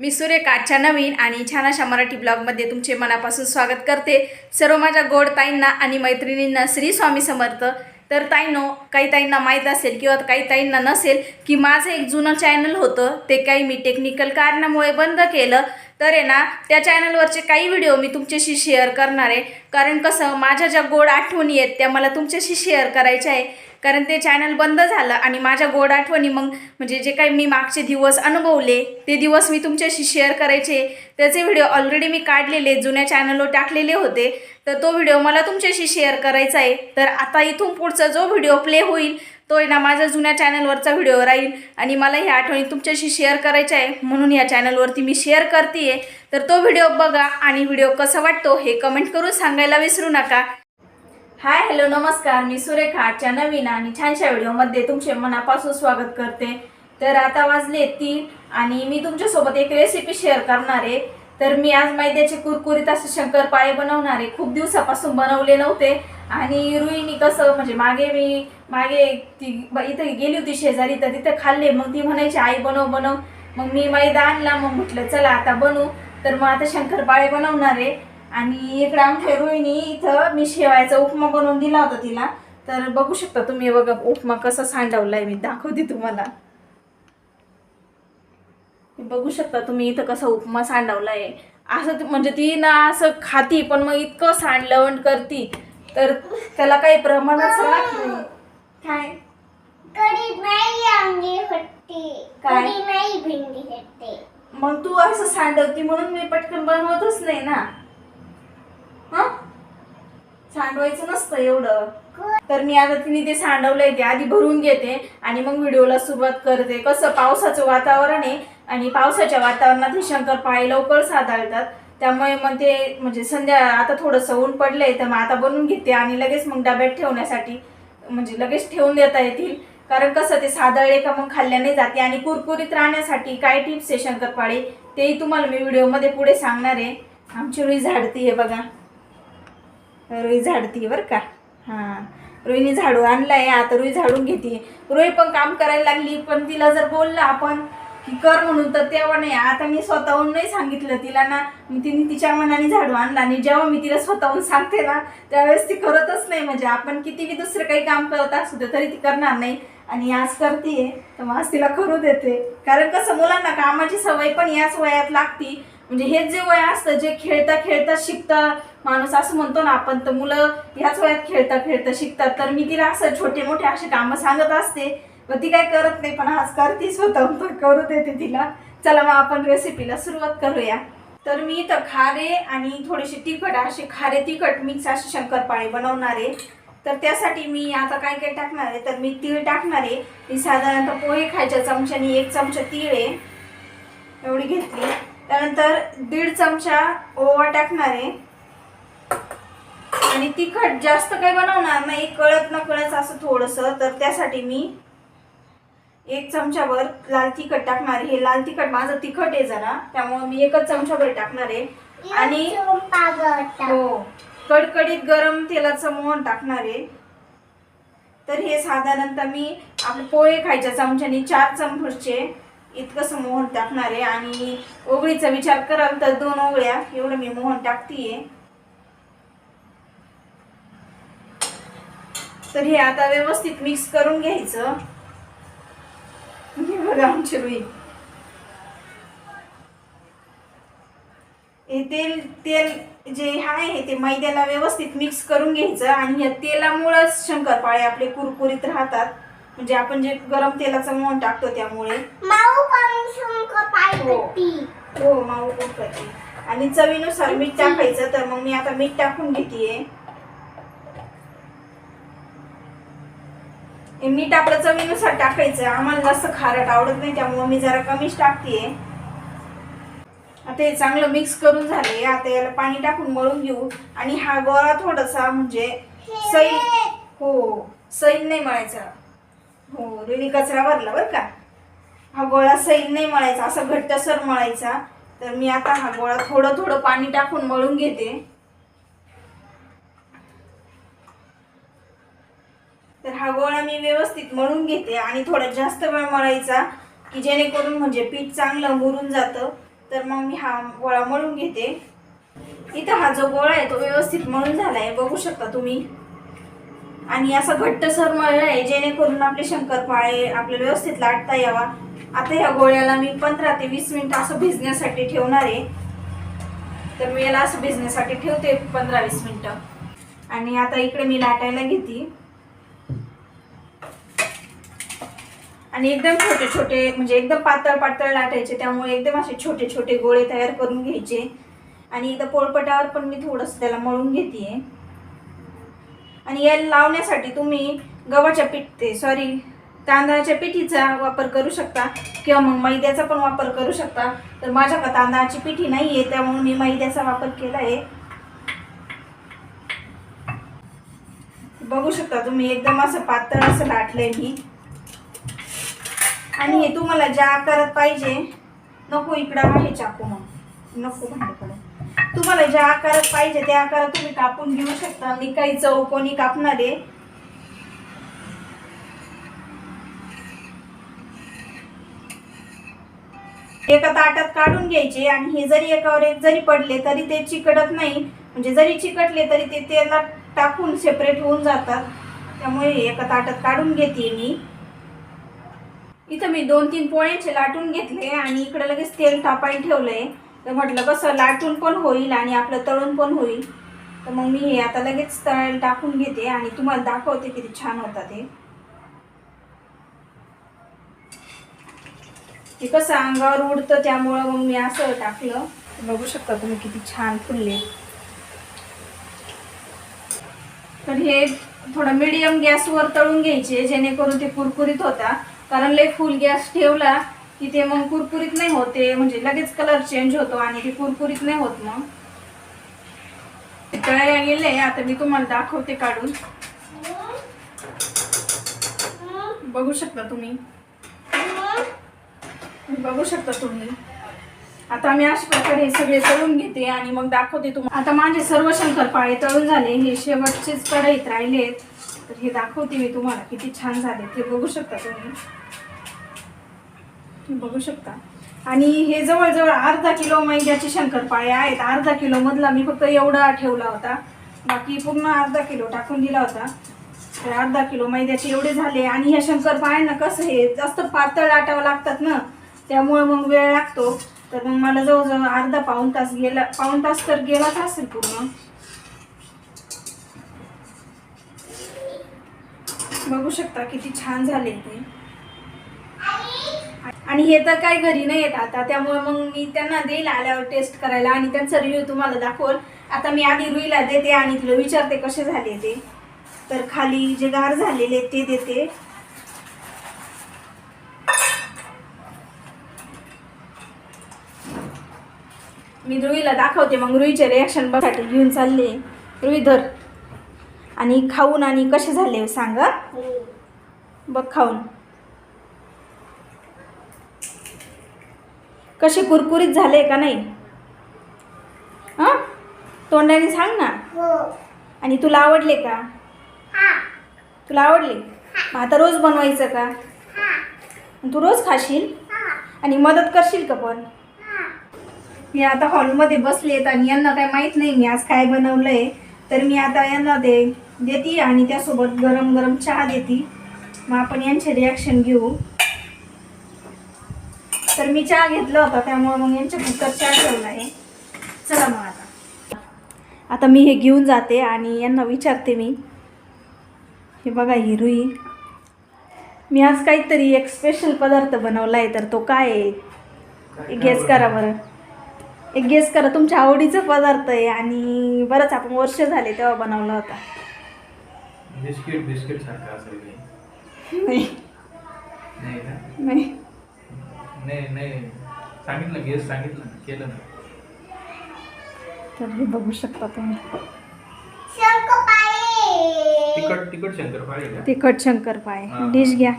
मी सुरेखाच्या नवीन आणि छान अशा मराठी ब्लॉगमध्ये तुमचे मनापासून स्वागत करते. सर्व माझ्या गोड ताईंना आणि मैत्रिणींना श्री स्वामी समर्थ. तर ताईंनो काही ताईंना माहीत असेल किंवा काही ताईंना नसेल की माझं एक जुनं चॅनल होतं. ते काही मी टेक्निकल कारणामुळे बंद केलं. तर आहे ना त्या चॅनलवरचे काही व्हिडिओ मी तुमच्याशी शेअर करणार आहे. कारण कसं माझ्या ज्या गोड आठवणी आहेत त्या मला तुमच्याशी शेअर करायच्या आहे. कारण ते चॅनल बंद झालं आणि माझ्या गोड आठवणी मग म्हणजे जे काही मी मागचे दिवस अनुभवले ते दिवस मी तुमच्याशी शेअर करायचे. त्याचे व्हिडिओ ऑलरेडी मी काढलेले जुन्या चॅनलवर टाकलेले होते. तर तो व्हिडिओ मला तुमच्याशी शेअर करायचा आहे. तर आता इथून पुढचा जो व्हिडिओ प्ले होईल तो आहे ना माझ्या जुन्या चॅनलवरचा व्हिडिओ राहील आणि मला ह्या आठवणी तुमच्याशी शेअर करायच्या आहे. म्हणून या चॅनलवरती मी शेअर करते तर तो व्हिडिओ बघा आणि व्हिडिओ कसा वाटतो हे कमेंट करून सांगायला विसरू नका. हाय हॅलो नमस्कार. मी सुरेखा आजच्या नवीन आणि छानशा व्हिडिओमध्ये तुमचे मनापासून स्वागत करते. तर आता वाजले तीन आणि मी तुमच्यासोबत एक रेसिपी शेअर करणार आहे. तर मी आज मैद्याचे कुरकुरीत असे शंकरपाळे बनवणार आहे. खूप दिवसापासून बनवले नव्हते. आणि रुईनी कसं म्हणजे मागे मी मागे ती इथं गेली होती शेजारी तर तिथं खाल्ले. मग ती म्हणायची आई बनव बनव. मग मी मैदा आणला. मग म्हटलं चला आता बनवू. तर मग आता शंकरपाळे बनवणार आहे. आणि इकडं आमच्या रोहिणी इथं मी शेवायचा उपमा बनवून दिला होता तिला. तर बघू शकता तुम्ही बघा उपमा कसा आहे मी. दाखवते तुम्हाला. बघू शकता तुम्ही इथं कसा उपमा सांडवलाय. असं ती- म्हणजे ती ना असं खाती पण मग इतकं सांडलवण करती तर त्याला काही प्रमाणच राहत नाही. काय? कधी नाही अंगी होते काय? कधी नाही भिंडी होते मग तू असं सांडवती म्हणून मी पटकन बनवतच नाही ना. हं? सांडवायचं नसतं एवढं. तर मी आता तिने ते सांडवलंय ते आधी भरून घेते आणि मग व्हिडिओला सुरुवात करते. कसं पावसाचं वातावरण आहे आणि पावसाच्या वातावरणात हे शंकरपाळे लवकर साधाळतात त्यामुळे मग ते म्हणजे संध्या आता थोडंसं ऊन पडलंय तर मग आता बनवून घेते आणि लगेच मग डब्यात ठेवण्यासाठी म्हणजे लगेच ठेवून देता येतील. कारण कसं ते सादळले का मग खाल्ल्याने जाते आणि कुरकुरीत राहण्यासाठी काय टिप्स आहे शंकरपाळे? तेही तुम्हाला मी व्हिडिओमध्ये पुढे सांगणार आहे. आमची रुई झाडती आहे बघा. रुई झाडती बरं का. हां. रुईने झाडू आणलाय आता रुई झाडून घेते. रुई पण काम करायला लागली पण तिला जर बोललं आपण की कर म्हणून तर तेव्हा नाही. आता मी स्वतःहून नाही सांगितलं तिला ना. तिने तिच्या मनाने झाडू आणला आणि जेव्हा मी तिला स्वतःहून सांगते ना त्यावेळेस ती करतच नाही. म्हणजे आपण किती दुसरे दुसरं काही काम करत असू तरी ती करणार नाही. आणि आज करते तर मग आज तिला करू देते. कारण कसं मुलांना कामाची सवय पण याच वयात लागती. म्हणजे हेच जे वय असतं जे खेळता खेळता शिकता माणूस असं म्हणतो ना आपण तर मुलं ह्याच वयात खेळता खेळता शिकतात. तर मी तिला असं छोटे मोठे असे कामं सांगत असते व ती काय करत नाही पण आज करते स्वतः तर करू देते तिला. चला मग आपण रेसिपीला सुरुवात करूया. तर मी इथं खारे आणि थोडेसे तिखट असे खारे तिखट मिक्स असे शंकरपाळे बनवणार आहे. तर त्यासाठी मी आता काय काय टाकणार आहे तर मी तीळ टाकणार आहे. मी साधारणतः पोहे खायच्या चमच्यानी एक चमचा तीळ आहे. एवढी घेतली. त्यानंतर दीड चमचा ओवा टाकणार. आहे आणि तिखट जास्त काही बनवणार नाही कळत न कळत असं थोडंसं. तर त्यासाठी मी एक चमचाभर लाल तिखट टाकणार आहे. हे लाल तिखट माझं तिखट आहे जरा त्यामुळे मी एकच चमचाभर टाकणार आहे. आणि हो कडकडीत गरम तेलाचं मोहन टाकणार आहे. तर हे साधारणतः मी आपले पोहे खायच्या चमच्याने चार चमचे इतकंसं मोहन टाकणार आहे आणि ओगळीचा विचार कराल तर दोन ओगळ्या एवढं मी मोहन टाकतीये. तर हे आता व्यवस्थित मिक्स करून घ्यायचं. बघा आमची रुई. हे तेल तेल जे आहे ते मैद्याला व्यवस्थित मिक्स करून घ्यायचं आणि या तेलामुळंच शंकरपाळे आपले कुरकुरीत राहतात. म्हणजे आपण जे गरम तेलाचं मोहन टाकतो त्यामुळे. माऊ हो. हो माऊ करते. आणि चवीनुसार मीठ टाकायचं तर मग मी आता मीठ टाकून घेते मीठ आपलं चवीनुसार टाकायचं आम्हाला जास्त खारट आवडत नाही त्यामुळे मी जरा कमीच टाकते आता हे चांगलं मिक्स करून झाले आता याला पाणी टाकून मळून घेऊ. आणि हा गोळा थोडासा म्हणजे सैल हो सैल नाही मळायचा. हो रेडी कचरा भरला बरं का? हा गोळा सैल नाही मळायचा असा घट्टसर मळायचा. तर मी आता हा गोळा थोडं थोडं पाणी टाकून मळून घेते. तर हा गोळा मी व्यवस्थित मळून घेते आणि थोडा जास्त वेळ मळायचा की जेणेकरून म्हणजे पीठ चांगलं मुरून जातं. तर मग मी हा गोळा मळून घेते. इथं हा जो गोळा आहे तो व्यवस्थित मळून झाला आहे बघू शकता तुम्ही. आणि असं घट्टसर मळलं आहे जेणेकरून आपले शंकरपाळे आपल्याला व्यवस्थित लाटता यावा. आता या गोळ्याला मी पंधरा ते वीस मिनिट असं भिजण्यासाठी ठेवणार आहे. तर मी याला असं भिजण्यासाठी ठेवते पंधरा वीस मिनटं. आणि आता इकडे मी लाटायला घेते. आणि एकदम छोटे छोटे म्हणजे एकदम पातळ पातळ लाटायचे त्यामुळे एकदम असे छोटे छोटे गोळे तयार करून घ्यायचे. आणि इथं पोळपटावर पण मी थोडंसं त्याला मळून घेते आणि याला लावण्यासाठी तुम्ही गव्हाच्या पिठते सॉरी तांदळाच्या पिठीचा वापर करू शकता किंवा मग मैद्याचा पण वापर करू शकता. तर माझ्याकडे तांदळाची पिठी नाही आहे त्यामुळे मी मैद्याचा वापर केला आहे बघू शकता तुम्ही एकदम असं पातळ असं लाटलंय मी. आणि हे तुम्हाला ज्या आकारात पाहिजे नको इकडं आहे चाकू मग. नको भांडे तुम्हाला ज्या आकारात पाहिजे त्या आकारात तुम्ही कापून घेऊ शकता. मी काही चौकोनी कापणार. आहे एका ताटात काढून घ्यायचे आणि हे जरी एकावर एक जरी पडले तरी ते चिकटत नाही. म्हणजे जरी चिकटले तरी ते तेला टाकून सेपरेट होऊन जातात. त्यामुळे एका ताटात काढून घेते मी. इथं मी दोन तीन पोळ्यांचे लाटून घेतले आणि इकडे लगेच तेल टापायला ठेवलंय. तर म्हटलं कसं लाटून पण होईल आणि आपलं तळून पण होईल. तर मग मी हे आता लगेच तळ टाकून घेते आणि तुम्हाला दाखवते किती छान होता ते ते कसं अंगावर उडतं त्यामुळं मग मी असं टाकलं. बघू शकता तुम्ही किती छान फुलले. तर हे थोडं मिडियम गॅसवर तळून घ्यायचे जेणेकरून ते कुरकुरीत होता कारण लय फुल गॅस ठेवला की ते मग कुरकुरीत नाही होते म्हणजे लगेच कलर चेंज होतो आणि ते कुरकुरीत नाही होत मग. ते तळायला गेले आता मी तुम्हाला दाखवते काढून. बघू शकता तुम्ही. बघू शकता तुम्ही. आता मी अशा प्रकारे हे सगळे तळून घेते आणि मग दाखवते तुम्हाला आता माझे सर्व शंकरपाळे तळून झाले हे शेवटचेच कढईत राहिलेत तर हे दाखवते मी तुम्हाला किती छान झाले ते बघू शकता तुम्ही. बघू शकता. आणि हे जवळजवळ अर्धा किलो मैद्याचे शंकरपाळे आहेत. अर्धा किलो मधला मी फक्त एवढा ठेवला होता. बाकी पूर्ण अर्धा किलो टाकून दिला होता. तर अर्धा किलो मैद्याचे एवढे झाले. आणि ह्या शंकरपाळ्यांना कसं हे जास्त पातळ लाटावं लागतात ना त्यामुळे मग वेळ लागतो. तर मग मला जवळजवळ अर्धा पाऊण तास गेला पाऊण तास तर गेलाच असेल पूर्ण. बघू शकता किती छान झाले ते. आणि हे तर काही घरी नाही येत आता. त्यामुळे मग मी त्यांना देईल आल्यावर टेस्ट करायला आणि त्यांचा रिव्ह्यू तुम्हाला दाखवल. आता मी आधी रुईला देते आणि तुला विचारते कसे झाले ते. तर खाली जे गार झालेले ते देते. मी रुईला दाखवते. मग रुईचे रिॲक्शन बघायला घेऊन चालले. रुई धर. आणि खाऊन आणि कसे झाले सांगा बघ खाऊन. कसे कुरकुरीत झाले का नाही? हां? तोंडाने सांग ना. हो. आणि तुला आवडले का? हा. तुला आवडले? मग आता रोज बनवायचं का? हा. तू रोज खाशील? हा. आणि मदत करशील का पण? हा. मी आता हॉलमध्ये बसलेत आणि यांना काय माहीत नाही मी आज काय बनवलंय. तर मी आता यांना ते देते आणि त्यासोबत गरम गरम चहा देते. मग आपण यांचे रिॲक्शन घेऊ. मी चहा घेतला होता त्यामुळे मग यांच्या कुकर चहा ठेवला आहे. चला मग आता. आता मी हे घेऊन जाते आणि यांना विचारते मी. हे बघा ही रुई. मी आज काहीतरी एक स्पेशल पदार्थ बनवला आहे तर तो काय आहे? गेस करा बरं. एक गेस करा तुमच्या आवडीचा पदार्थ आहे आणि बरंच आपण वर्ष झाले तेव्हा बनवला होता. बिस्किट बिस्किट सारखं असेल नाही. नाही नाही. सांगितलं गेस सांगितलं ना, केलं ना. तर हे बघू शकता तुम्ही. शंकरपाळे. तिखट शंकरपाळे हा. डिश घ्या.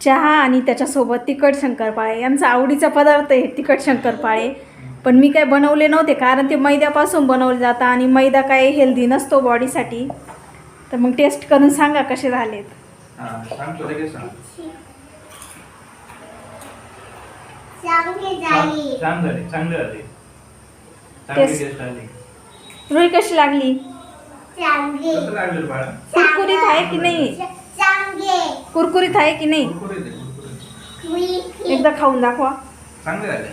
चहा आणि त्याच्यासोबत तिखट शंकरपाळे. यांचा आवडीचा पदार्थ आहे तिखट शंकरपाळे. पण मी काय बनवले नव्हते कारण ते मैद्यापासून बनवले जातात आणि मैदा काय हेल्दी नसतो बॉडीसाठी तर मग टेस्ट करून सांगा कसे झालेत. सांगतो लगेच सांग चांगली झाली छान झाले चांगले झाले। चांगली Taste. टेस्ट आली रुई कशी लागली? चांगली। कसं लागलं बाळा? कुरकुरीत आहे की नाही? चांगले. कुरकुरीत आहे की नाही? कुरकुरीत आहे, कुरकुरीत. एकदा खाऊन दाखवा. चांगले झाले.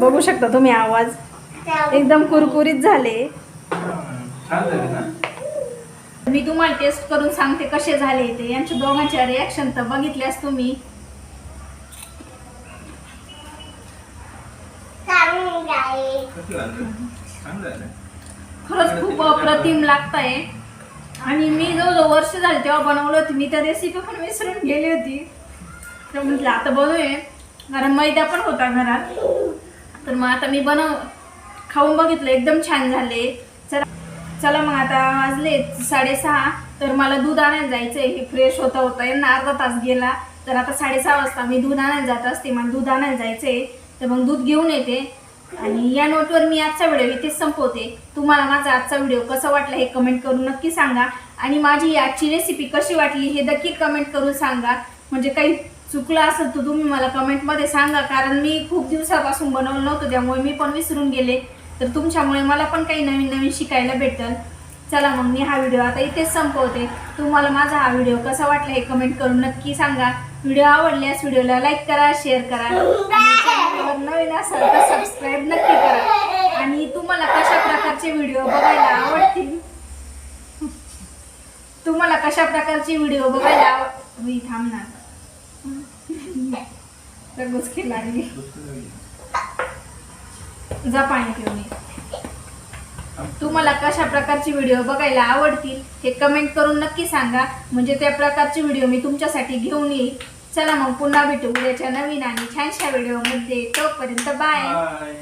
बघू शकता तुम्ही आवाज. एकदम कुरकुरीत झाले. हा, छान झाले ना? मी तुम्हाला टेस्ट करून सांगते कसे झाले ते. यांच्या दोघांच्या रिॲक्शन तर बघितल्यास तुम्ही. खरंच खूप अप्रतिम लागत आहे आणि मी जो वर्ष झाले तेव्हा बनवलं होती. मी त्या रेसिपी पण विसरून गेली होती. तर म्हटलं आता बनवूया. कारण मैदा पण होता घरात. तर मग आता मी बनव खाऊन बघितलं. एकदम छान झाले. चला मग आता वाजले साडेसहा तर मला दूध आणायला जायचं आहे हे फ्रेश होता होता यांना अर्धा तास गेला. तर आता साडेसहा वाजता मी दूध आणायला जात असते मला दूध आणायला जायचं आहे तर मग दूध घेऊन येते. आणि या नोटवर मी आजचा व्हिडिओ इथेच संपवते. तुम्हाला माझा आजचा व्हिडिओ कसा वाटला हे कमेंट करून नक्की सांगा. आणि माझी आजची रेसिपी कशी वाटली हे नक्की कमेंट करून सांगा. म्हणजे काही चुकलं असेल तर तुम्ही मला कमेंटमध्ये सांगा कारण मी खूप दिवसापासून बनवलं नव्हतं त्यामुळे मी पण विसरून गेले. तर तुमच्यामुळे मला पण काही नवीन नवीन शिकायला भेटल. चला मग मी हा व्हिडिओ आता इथेच संपवते. तुम्हाला माझा हा व्हिडिओ कसा वाटला हे कमेंट करून नक्की सांगा. व्हिडिओ आवडल्यास व्हिडिओला लाईक करा शेअर करा. नवीन असाल तर सबस्क्राईब नक्की करा. आणि तुम्हाला कशा प्रकारचे व्हिडिओ बघायला आवडतील? तुम्हाला कशा प्रकारचे व्हिडिओ बघायला आवड मी थांबणार. रगुचकी लागली. जा पाणी पिऊन ये. तुम्हाला कशा प्रकारचे व्हिडिओ बघायला आवडतील हे कमेंट करून नक्की सांगा. म्हणजे त्या प्रकारचे व्हिडिओ मी तुमच्यासाठी घेऊन येईल. चला मग पुन्हा भेटू उद्याच्या नवीन आणि छानशा व्हिडिओमध्ये तोपर्यंत बाय बाय